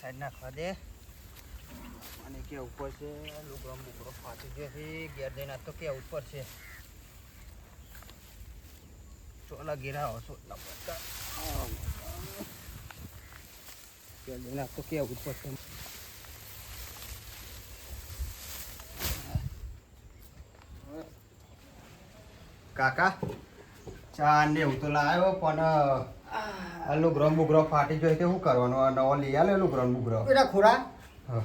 Side નાખવા અને કે ઉપર છે, લુગડો બુગડો ફાટી ગયો છે, ઘેર જઈને તો કે ઉપર છે. ચોલા ગેરા ચોટલા બધા ઘેર જઈને તો કે ઉપર છે. કાકા ચા ને એવું તો લાવ્યો પણ આ. લુગરો બુગરો ફાટી ગયો તે શું કરવાનું? નવો લઈ આલે લુગરો બુગરો બેટા ખોરા? હા.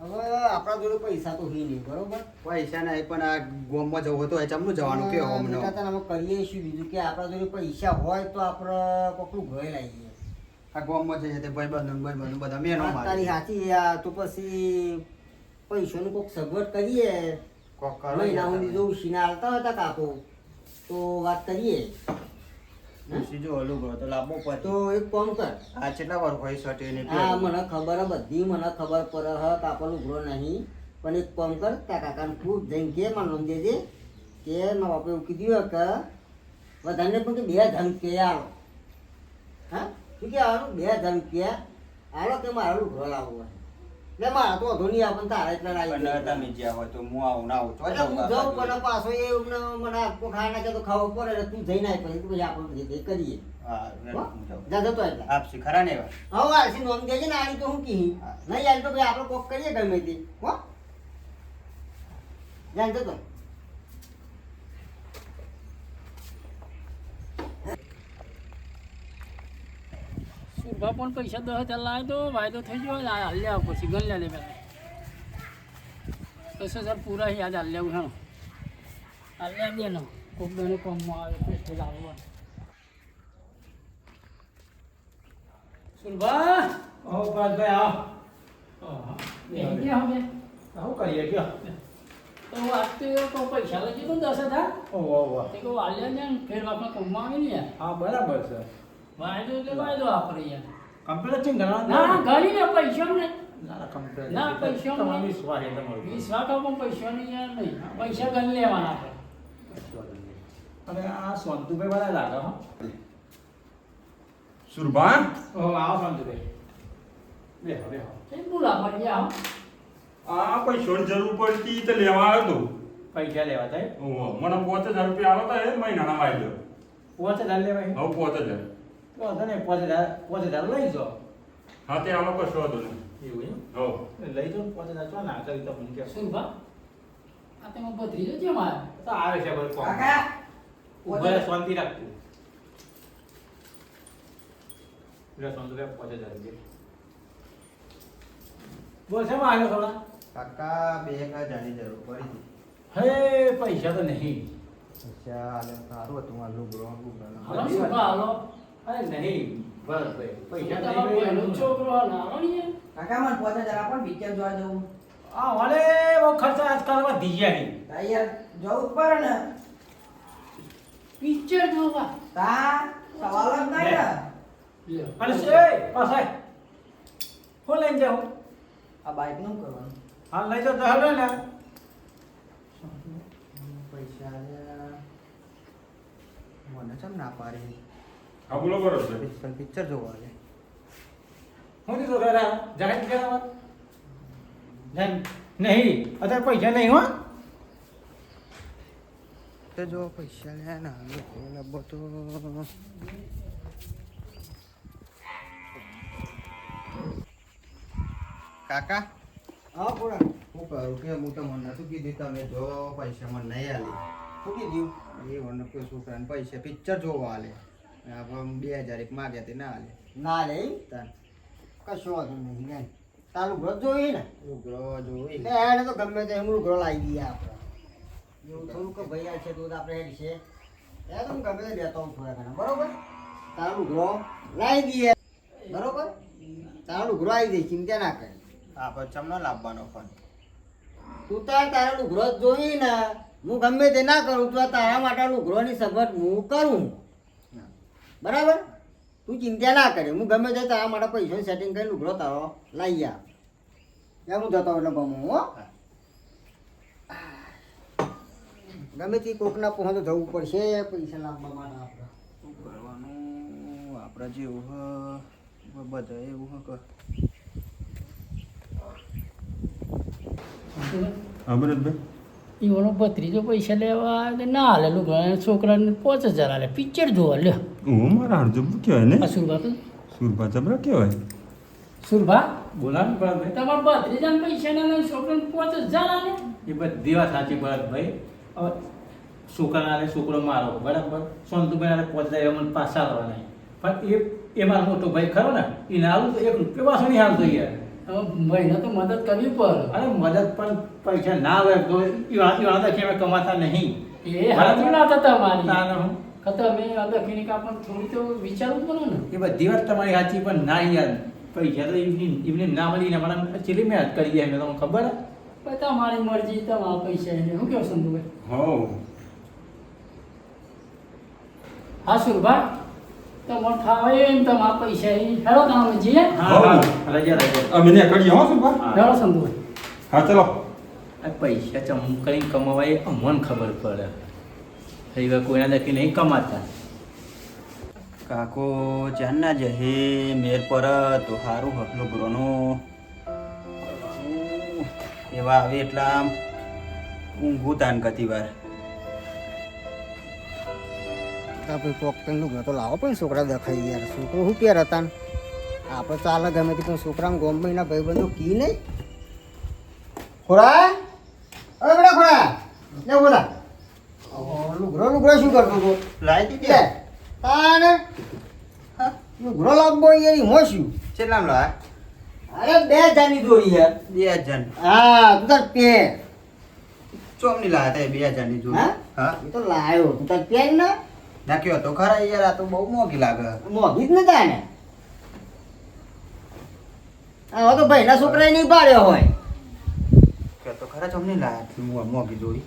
હવે આપણા જોડે પૈસા તો હોય નહીં બરોબર? પૈસા નહીં પણ આ ગોમમાં જવું તો ચમનું જવાનું કે હોમ અમે કરીએ શું બીજું કે આપણા જોડે પૈસા હોય તો આપણે કોકનું ઘરે લાવીએ આ ગોમમાં જઈએ તે ભાઈ બંધન ભાઈ બંધન બધા મેં તારી સાચી આ તો પછી પૈસાનું કોઈક સગવડ કરીએ. કોક કરો મહિના સુધી આવતા હતા કાકો. તો વાત કરીએ? હે? જો લુગરો તો લાંબો પડે. તો એક કામ કર. આ કેટલા વાર હોય સટે એને આ મને ખબર હે બધી મને ખબર પડે. હ કાપાનું ઉઘરો નહીં. પણ એક કામ કર ત્યાં કાકાને ખૂબ જઈને કે મને લોન દેજે કે મારા બાપે એવું કીધું હે કે વધારે પણ કે બે હજાર રૂપિયા આલો. હા? શું કે આવવાનું બે હજાર રૂપિયા આલો કે મારે ઉઘરો લાવવો હોય મારા તો વધુ નહીં આપણને તારા એટલા દે. તમે જ્યાં હોય તો હું આવું ના આવું. એટલે હું જાઉં પણ પાછો એ મને મને આપકો ખાવા નાખે તો ખાવો પડે એટલે તું જઈને આવી પછી પછી આપણે જે કરીએ. જા જતો એટલે. આપસી ખરા ને હવે આરસી નોમ દેજે ને આની તો હું કી નહીં તો ભાઈ આપણે કોક કરીએ ગમે તે. હો? જાણતો તો. પણ પૈસા દસ હજાર લાવે તો વાયદો થઈ ગયો હાલ આવો પછી ગણ લે પેલા. દસ હજાર પૂરા યાદ હાલ્યા ઉઠાણો હાલ્યા દે નો કોક દને કોમમાં આવે પેસ્ટ લાવવા સુરભા? ઓ ભાઈ આવો. બેસી ગયા હવે. શું કરીએ કયો? તો વાત તો પૈસા લઈ દસ હજાર. તે કહું હાલ્યા ને ફેર આપણે કોમમાં આવે ને હા બરાબર છે. વાયદો એટલે વાયદો આપણે યાર કમ્પ્યુટર ચિંગ ના ઘણા ઘણી ને પૈસા ને ના કમ્પ્યુટર ના, પૈસા નહીં. છે તમારો. વિશ્વાસ પણ પૈસા નહીં યાર નહીં. પૈસા ગણ લેવાના આપણે અને આ સોનતુભાઈ વાળા લાગે હો. સુરભાન? ઓહો આવો સોનતુભાઈ. બેહો બેહો. કેમ બોલા પડ્યા આ પૈસાની જરૂર પડતી તો લેવા આવ્યો પૈસા લેવા થાય તો મને પાંચ હજાર રૂપિયા આવ્યા હતા એ મહિનાના વાયદો. પાંચ હજાર લેવાય. હવે પાંચ હજાર. તો હજાર પાંચ હજાર લઈ જાઓ હા તે આમાં કશો હતો નહીં એવું એમ? હો. લઈ પાંચ હજાર ચો ના કરી તો મને કે સુરભા આ તેમાં બધી જજો મારે. તો આવે છે બધું કોમ. કાકા ઊભા રહે, શાંતિ રાખતું લે સોનતુભાઈ પાંચ હજાર રૂપિયા બોલ છે આવ્યો થોડા? કાકા બે એક હજારની જરૂર પડી હે પૈસા તો નહીં. પૈસા આલે સારું હતું આ લુગરો બુગરો હાલો શું હાલો? અરે નહીં બસ ભાઈ પૈસા તો તમારો છોકરો કાકા મને પોતે જરા પણ પિક્ચર જોવા જવું. આ વાલે બહુ ખર્ચા આજકાલ વધી ગયા નહીં યાર જવું પડે ને. પિક્ચર જોવા. તા સવાલ જ નહીં ને. અને છે પાછા હું લઈને જાઉં? આ બાઈકનું કરવાનું. હા લઈ જાઓ તો ને. પૈસા મને ચમ ના પાડી? હા બોલો કરો છો. પિક્ચર પિક્ચર જોવા આવે હું દીધો ઘરે જાહેર કરવા નહીં નહીં અત્યારે પૈસા નહીં હો. તો જો પૈસા લે ને લુગરો તો કાકા? હા પૂરા હું કહું કે હું તમને શું કીધું તમે જો પૈસા મને નહીં આલી. શું કીધું? એ મને કોઈ છોકરાને પૈસા પિક્ચર જોવા આલે. બે હજાર એક માગ્યા તે ના લે ના લે તાર. કશો વાંધો નહીં ને તારું ગ્રહ જોઈએ ને? ગ્રહ જોઈ એટલે એને તો ગમે તે એમનું ગ્રહ લાવી દઈએ આપણે. એવું થોડું કે ભાઈ છે તો આપણે હેડ છે. એ તો હું ગમે તે લેતો હું થોડા ઘણા. બરોબર? તારું ગ્રહ લાવી દઈએ. બરોબર? તારું ગ્રહ આવી દઈએ ચિંતા ના કરી. આપણે ચમનો લાવવાનો ફોન તું તાર તારાનું ગ્રહ જોઈ ને. હું ગમે તે ના કરું તો તારા માટે ગ્રહની સગવડ હું કરું. બરાબર? તું ચિંતા ના કરે. હું ગમે તે તારા માટે પૈસા સેટિંગ કરી લુગરો તારો. લઈ આ એમ હું જતો એટલે ગમું હો ગમે તે કોકના પહોંચ તો જવું પડશે. પૈસા લાવવા માટે આપણે શું કરવાનું? આપણે જેવું બધા એવું હ ભરતભાઈ એવાનો ભત્રીજો પૈસા લેવા આવે ના હાલે લુગડા. છોકરાને પાંચ હજાર હાલે પિક્ચર જોવા લ્યો હું મારા હરજબ કહેવાય ને? સુરભા તો સુરભા જબરા કહેવાય સુરભા? બોલાવ ને ભરતભાઈ તમારા ભત્રીજાને પૈસા ના લે છોકરાને પાંચ હજાર હાલે એ બધી વાત સાચી ભાઈ. હવે છોકરા હાલે છોકરો મારો. બરાબર? સંતુભાઈ હાલે પાંચ હજાર મને પાછા આવવાના પણ એ એ મારો મોટો ભાઈ ખરો ને એને આવું તો એક રૂપિયો પાછો નહીં આવતો યાર. ભાઈને તો મદદ કરવી પડે. અરે મદદ પણ પૈસા ના આવે તો એ વાત એ વાત અમે કમાતા નહીં. એ હાથ ના થતા તમારી. ના, ના. કે તમે આ કા પણ થોડી તો વિચારવું પડે ને. એ બધી વાત તમારી સાચી પણ ના યાર પૈસા તો એમની એમને ના મળીને મને ચેલી મહેનત કરી ગયા જાય તમને ખબર હે? મારી તમારી મરજી તમારા પૈસા એને. શું કેવું સંધુભાઈ હો હા સુરભા. તમારા પૈસા એ હેડો તમે જઈએ. હા હા. રજા રજા. અમે ને કરીએ હો. સુરભા હેડો સંધુભાઈ હા ચલો. આ પૈસા ચમ કરીને કમાવા એ અમને ખબર પડે. એવા કોઈના દકી નહીં કમાતા. કાકો જાનના જહે મેર પર તો હારું હકલો ગ્રોનો એવા આવે એટલા ઊંઘું તાન કતી વાર આપણે કોક લુગડો. તો લાવો પણ છોકરા દેખાય યાર. છોકરો શું પહેર હતા આપણે ચાલે ગમે તે પણ છોકરાને ગોમ ભાઈ ભાઈબંધો કી નહીં? ખોરા અરે બેટા ખોરા લે બોલા. લુગરો લુગરો શું કરતો હતો? લાઈ લે. દીધી તાને લુગરો લાવવો યાર એમાં શું કેટલામ લા અરે બે જાની દોરી યાર. બે હજાર હા તું તાર પેર ચોમની લાયા હતા બે હજારની જો હા? હા? એ તો લાયો. તું તાર પેર ને? નાખ્યો તો ખરા યાર આ તો બહુ મોંઘી લાગે. મોંઘી જ ને તાને હવે તો ભાઈના છોકરાએ નહીં પાડ્યો હોય. કે તો ખરા ચોમની લાયા મોંઘી જોડી?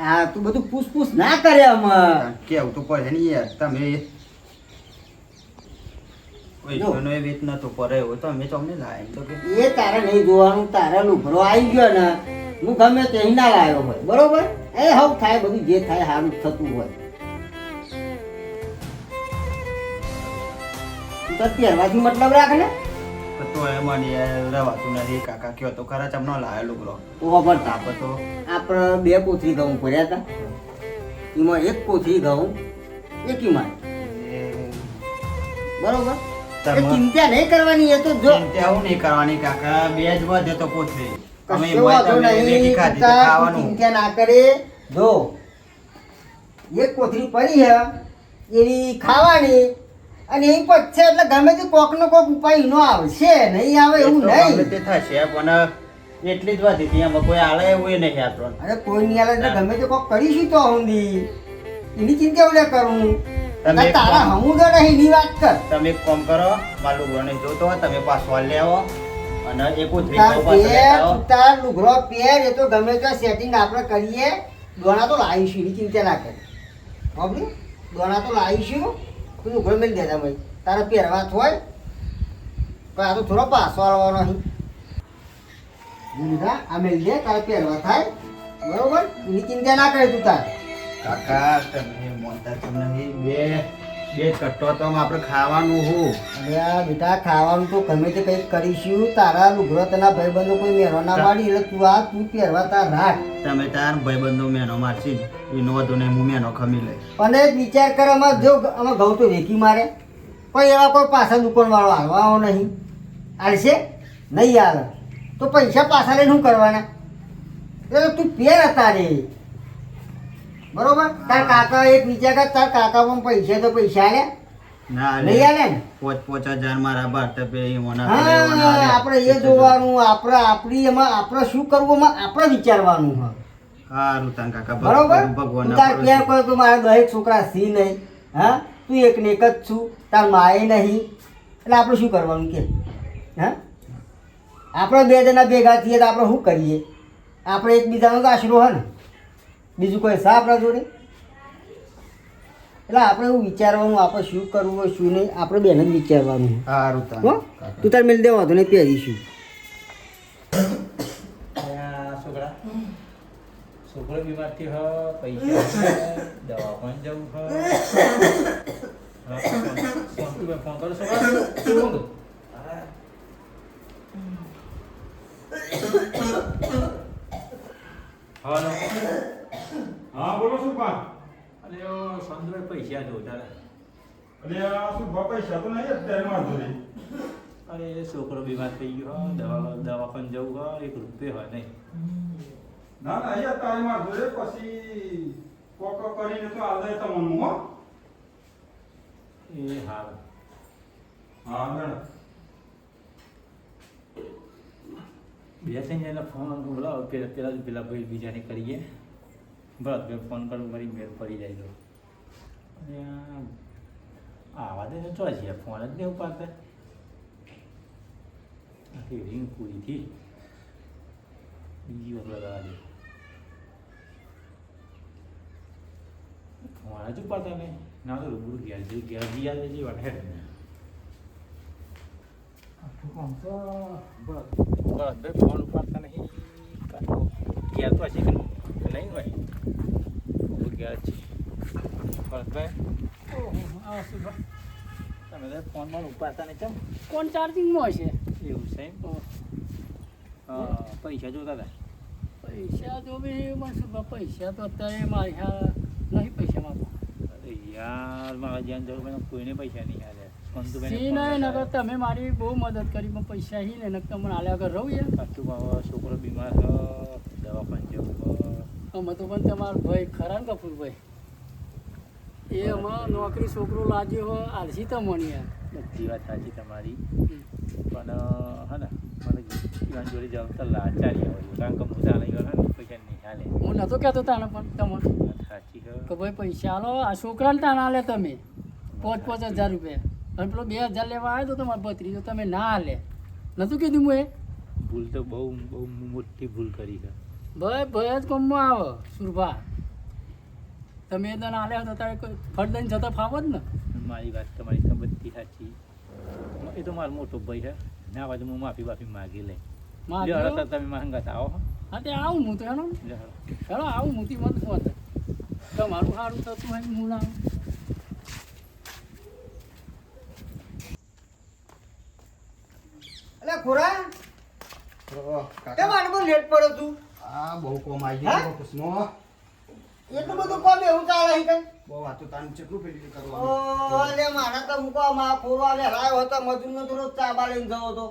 આ તું બધું પૂછપૂછ ના કરે આમાં કેવું તો પડે ને યાર તમે વૈષ્ણવનો એ વેત નતો પડે એવો તો અમે લાયા તો કે એ તારે નહીં જોવાનું તારે લુગડો આવી ગયો ને હું ગમે તે ના લાવ્યો હોય બરોબર? એ હવ થાય બધું જે થાય સારું થતું હોય. તું પહેરવાથી મતલબ રાખ ને. તો એમાં ને યાર રવાતું નથી કાકા કયો તો ખરા ચમનો લાયો લુગડો. તો ખબર તાપ તો આપણે બે કોથળી ઘઉં ભર્યા હતા. એમાં એક કોથળી ઘઉં એકી એ બરોબર? ચિંતા નહીં કરવાની એ તો જો ચિંતા હું નહીં કરવાની કાકા. બે જ વધે તો તું ખાવાનું. ચિંતા ના કરે. જો એક કોથળી પડી હે. એવી ખાવાની અને એ પચશે એટલે ગમે તે કોક નો કોક ઉપાય નો આવશે નહીં આવે એવું તો નહીં. તે થશે પણ એટલી જ વાત હતી એમાં કોઈ આલે એવું નહીં આપણને અરે કોઈ નહીં આવે એટલે ગમે તે કોક કરીશું તો હુંદી એની ચિંતા ઓલે કરું? તમે તારા કામ- હમુદો નહીં ની વાત કર. તમે એક કામ કરો મારું ગણે જોતો તમે પાછો હાલ લેવો અને એક ઉધરી તાર પેર, આવો. લુગડો પેર એ તો ગમે તે સેટિંગ આપણે કરીએ દોણા તો લાવીશું એની ચિંતા ના કરી. દોણા તો લાવીશું. તું લુગડો મળી દેતા ભાઈ તારે પહેરવા હોય, પણ આ તો થોડો પાસો આવવાનો અહીં લીધા, આ મેળ દે, તારે પહેરવા થાય. બરોબર? એની ચિંતા ના કરે તું તાર? કાકા, તમે મોટા તમને બે. બે કટ્ટો તો આપણે ખાવાનું હું. અરે આ બેટા ખાવાનું તો ગમે તે કંઈક કરીશું. તારા લુગરો તના ભાઈબંધો કોઈ મેરો ના પાડી. એટલે તું આ તું પહેરવા તાર રાખ. તમે તાર ભાઈબંધો મેનો મારશી. એનો વધુ નહીં હું મેનો ખમી લઈશ. અને વિચાર કર અમાર જો અમે ઘઉં તો વેકી મારે. પણ એવા કોઈ પાછા દુકાન વાળો હાલવાનો નહીં. હાલશે? નહીં આવે તો પૈસા પાછા લઈને શું કરવાના? એટલે તું પહેર હતા રે બરોબર? તાર કાકા એક બીજા તાર કાકા પણ પૈસા તો પૈસા આલે. આપણે એ જોવાનું આપણે આપણી એમાં આપણે શું કરવું આપણે વિચારવાનું હા હારું તાન કાકા બરોબર? ભગવાન તાર ક્યાં કોઈ તો મારા દહેક છોકરા સી નહીં. હા? તું એક ને એક જ છું. તાર માએ નહીં. એટલે આપણે શું કરવાનું કે? હા? આપણે બે જણા ભેગા થઈએ તો આપણે શું કરીએ? આપણે એકબીજાનો તો આશરો હોય ને. બીજું કોઈ સા આપણા જોડે? એટલે આપણે એવું વિચારવાનું આપણે શું કરવું હોય શું નહીં આપણે બેન જ વિચારવાનું. સારું હો? તું તાર મેળ દેવા તો નહીં પહેરીશું છોકરા. છોકરો બીમારથી હ પૈસા દવા પણ જવું હ ફોન કરો છોકરા શું ઊંઘ? હાલો હા બોલો શું પા અરે ઓ સંતભાઈ પૈસા જોતા હતા અરે આ શું પા પૈસા તો નહીં અત્યારે જોડે અરે છોકરો બીમાર થઈ ગયો હોય દવા દવાખાને જવું હોય એક રૂપિયો હોય નહીં. ના ના અહીંયા તારે માર જોડે પછી કોક કરીને તો આલે તમને હો. એ હાલ હા મેડમ. બે ત્રણ જણા ફોન બોલાવો પેલા પેલા પેલા ભાઈ બીજાને કરીએ. બરાબર ફોન કરું મારી મેળ પડી જાય તો. અને આ આવા દે ને ચો છે ફોન જ નહીં ઉપાડતા આખી રિંગ પૂરી થઈ બીજી વખત લગાવવા દે ફોન જ ઉપાડતા નહીં ના તો રૂબરૂ ઘેર જઈ ઘેર જઈ આવે છે વાટે આખું કામ તો બસ બસ બે ફોન ઉપાડતા નહીં કાંતો ઘેર તો હશે કે નહીં ભાઈ હું ઘેર છે બસ ભાઈ ઓહો, આ શું બા- તમે ફોન પણ ઉપાડતા નહીં ચમ. ફોન ચાર્જિંગમાં હશે. એવું છે હા, પૈસા જોતા હતા? પૈસા જો બી પૈસા તો અત્યારે મારા નહીં પૈસા યાર મારા જ્યાં જરૂર પડે કોઈને પૈસા નહીં લગાવ્યો. તમે મારી બહુ મદદ કરી પણ પૈસા હી ને તમને આલ્યા વગર રહું યાર. કાચું બાબા છોકરો બીમાર દવાખાને જવું. અમે તો પણ તમારો ભાઈ ખરા ને કપૂરભાઈ. એ અમારો નોકરી છોકરો લાગ્યો હોય આલસી તો યાર બધી વાત સાચી તમારી. પણ હા ને મને જીવન જોડે જાવ તો લાચારી આવે. કારણ કે હું જાણે ગયો ને પૈસા નહીં હાલે હું નતો કહેતો તાને પણ તમને. સાચી કે ભાઈ પૈસા આલો આ છોકરાને તાણે આલે તમે. પાંચ પાંચ હજાર રૂપિયા. અને પેલો બે હજાર લેવા આવ્યો તો તમારો ભત્રીજો તમે ના આલે. નતું કીધું હું એ ભૂલ તો બહુ બહુ મોટી ભૂલ કરી છે. ભાઈ ભાઈ જ કોમમાં આવે. સુરભા. તમે એ તને આલ્યા હતા તારે ફળ દઈને જતા ફાવો જ ને. મારી વાત તમારી તો બધી સાચી. એ તો મારો મોટો ભાઈ છે. ના બાજુ હું માફી બાફી માગી લે માગ્યો? લ્યો, તો તમે માંગા આવો હા. તે આવું હું તો એનો ચાલો આવું હું તી મત હોત તમારું સારું થતું હોય હું ના. ખોરા? કેમ કાકા લેટ પડ્યો તું? આ બહુ કોમ આવી ગયો કુસમો એટલું બધું કોમ એવું ચાલે છે કઈ? બહુ વાતો તાન કેટલું પેલી કરવાનું. લે મારા તો મૂકવા માં ફોરવા લે રાયો હતો મજૂરનો થોડો ચા બા જવો તો.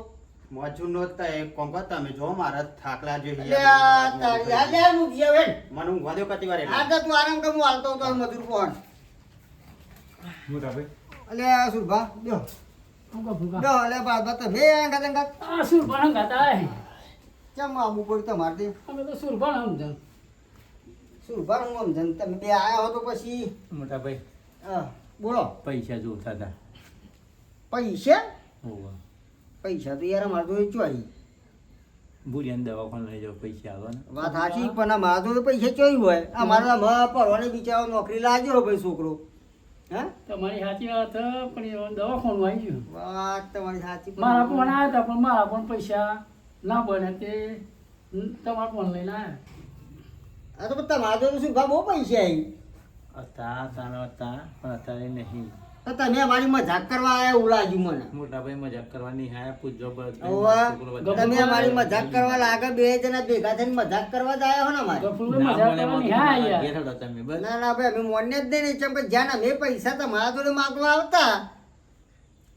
મજૂર નો તો એક કોમ કર તમે જો મારા થાકલા જે લે આ તારી આ લે મૂકી હવે. મને ઊંઘવા દો કતી વારે આ તો તું આરામ કમ હું હાલતો હતો મજૂર ફોન. અલે આ સુરભા લ્યો. ફૂંકા ફૂંકા લ્યો અલે બા બા તમે અંગત અંગત આ સુરભાણ ગાતા હે કેમ આવું પડ્યું મારતી અમે તો સુરભાણ સમજણ સુરભા હું સમજણ તમે બે આયા હો તો પછી? મોટા ભાઈ હા, બોલો. પૈસા જોતા હતા. પૈસા. પૈસા તો યાર અમારે જોડે ચોઈ ભૂલિયાને દવાખાને લઈ જાઓ પૈસા આવવાના. વાત સાચી પણ આ મારા તો પૈસા ચોઈ હોય? અમારે આમાં પરવાને બિચારો નોકરી લાગ્યો ભાઈ છોકરો. હે? તમારી સાચી વાત પણ દવાખાનું આવી ગયું. વાત તમારી સાચી મારા પણ આવ્યા હતા પણ મારા પણ પૈસા ના બને તે તમારા પણ લઈને આવ્યા. આ તો જોડે શું બહુ પૈસા આવી હતા તારા હતા પણ અત્યારે નહીં. તો તમે અમારી મજાક કરવા આવ્યા એવું મને. મોટા ભાઈ મજાક કરવાની હા પૂછજો તમે અમારી મજાક કરવા લાગે બે જણા ભેગા થઈને મજાક કરવા જ આવ્યા હો ને ભાઈ અમે મોનને જ નહીં ચમ કે જ્યાં અમે પૈસા તમારા જોડે માગવા આવતા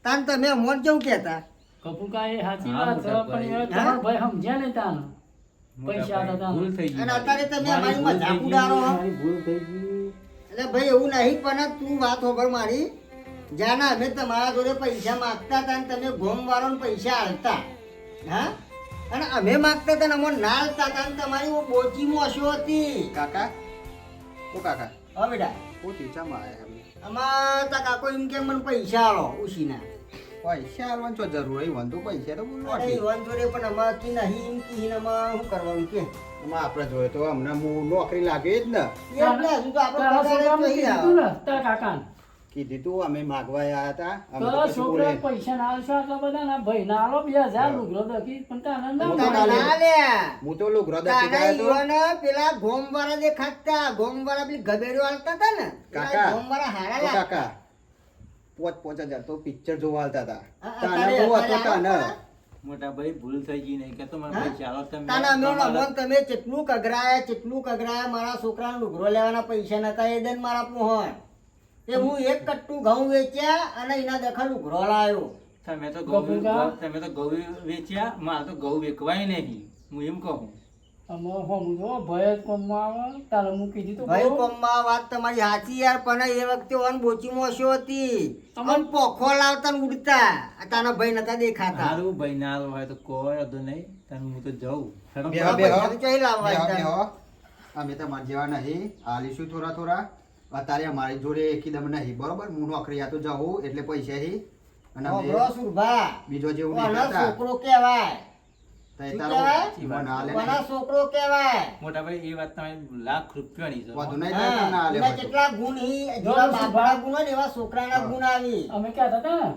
તાન તમે મોન કેવું કહેતા? કપુકા એ સાચી વાત છે પણ એ ભાઈ. ભાઈ સમજ્યા નહીં તાનો. પૈસા હતા ભૂલ થઈ ગઈ અને અત્યારે તમે અમારી મારી થઈ ઉડાડો. મારી ભૂલ થઈ ગઈ. એટલે ભાઈ એવું નહીં પણ તું વાત હોભળ મારી. જ્યાં અમે તમારા જોડે પૈસા માગતા હતા ને તમે ગોમ વાળો પૈસા આલતા. હા? અને અમે માગતા હતા ને અમને ના આલતા હતા ને તમારી બોચી મોસો હતી. કાકા? ઓ કાકા? હા બેટા. પોતી આયા એમને. આમાં તા કાકો એમ કે મને પૈસા આવો ઉશીના પૈસા આલવાની શું જરૂર હોય વંધુ પૈસા તો બોલવા અરે ઈવન રે પણ અમાર કી નહીં એમ કી અમાર શું કરવાનું કે અમાર આપણે જોઈએ તો અમને મુ નોકરી લાગે જ ને એટલે હજુ તો આપણે કીધું આવે. ને તા કાકા કીધું તું અમે માગવા આવ્યા હતા અમે તો તો છોકરા પૈસા ના આવશો આટલા બધા ના ભાઈ ના આલો બીજા હજાર લુગરો દકી પણ તાને ના. ના લ્યા. હું તો લુગરો દકી ગયો તો પેલા ગોમવાળા દેખાતા ગોમવાળા પેલી ગબેડો આલતા હતા ને કાકા. ગોમવાળા હારા લાગતા. કાકા પોચ પોચ હજાર તો પિક્ચર જોવા આવતા હતા. તાને તારે હતો તાને. મોટા ભાઈ ભૂલ થઈ ગઈ નહીં કે તો મારા? ભાઈ ચાલો તમે તાના અમે મન તમે કેટલું કગરાયા કેટલું કગરાયા મારા છોકરાને લુગરો લેવાના પૈસા નતા એ દેન મારા પોહણ એ હું એક કટ્ટું ઘઉં વેચ્યા અને એના દખલ લુગરો લાવ્યો. તમે તો ઘઉં તમે તો ઘઉં વેચ્યા મારે તો ઘઉં વેચવાય નહીં. હું એમ કહું. અમે હોમું જો ભય કોમમાં આવે તારે હું કીધું તું ભાઈ કોમમાં વાત તમારી સાચી યાર પણ એ વખતે ઓન બોચી મોશો હતી. તમાર- પોખો લાવતા ને ઉડતા. આ તાના નતા દેખાતા. મારું ભાઈ ના હોય તો કોઈ વાંધો નહીં. તને હું તો જઉં. બેહો, બેહો. પૈસા લાવવા બેહો, અમે તમારા જેવા નહીં. આલીશું થોડા થોડા. અત્યારે અમારી જોડે એકદમ નહીં બરોબર? હું નોકરી તો જાઉં એટલે પૈસા હી. અને. બીજો જેવું છોકરો કહેવાય. છોકરો કહેવાય મોટા ભાઈ એ વાત તમે લાખ રૂપિયાની છે વધુ નહીં થાય તો ના હા, હાલે એના બધું. કેટલા ગુણ ઈ, જો જેવા સુરભા. બાપના ગુણ હોય એવા છોકરાના ગુણ આવી અમે કહેતા હતા ને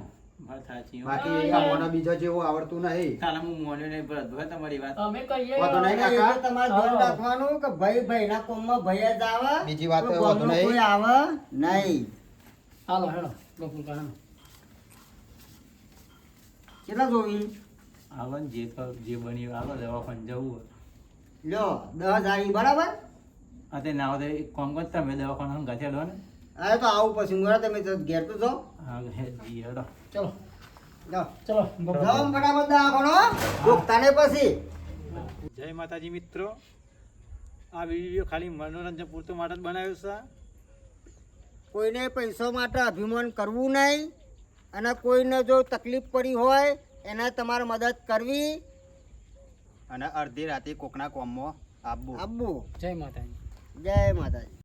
વાત સાચી હો. બાકી અમને બીજો જેવું આવડતું નહીં તારે હું મોન્યો નહીં ભરતભાઈ તમારી વાત અમે કહીએ વાંધો નહીં. કાકા? તમારે ધ્યાન રાખવાનું કે ભાઈ ભાઈના કોમમાં ભાઈ જ આવે બીજી વાત નહીં. કોઈ આવે નહીં હાલો હેડો. કેટલા જોવી આવો ને જે જે બની આવે દવાખાને જવું હોય. લો દસ હજાર બરાબર? હા તે ના હોય તો એક કામ કર તમે દવાખાને હંગાથે લો ને? અરે તો આવું પછી હું તમે ઘેર તો જાઓ. હા જી હેડો. ચલો. ચલો ફટાફટ દવાખાનો પછી. જય માતાજી મિત્રો. આ વીડિયો ખાલી મનોરંજન પૂરતો માટે જ બનાવ્યો છે. કોઈને પૈસા માટે અભિમાન કરવું નહીં અને કોઈને જો તકલીફ પડી હોય એને તમારે મદદ કરવી અને અડધી રાતે કોકના કોમમાં આપવું. આપવું. જય માતાજી. જય માતાજી.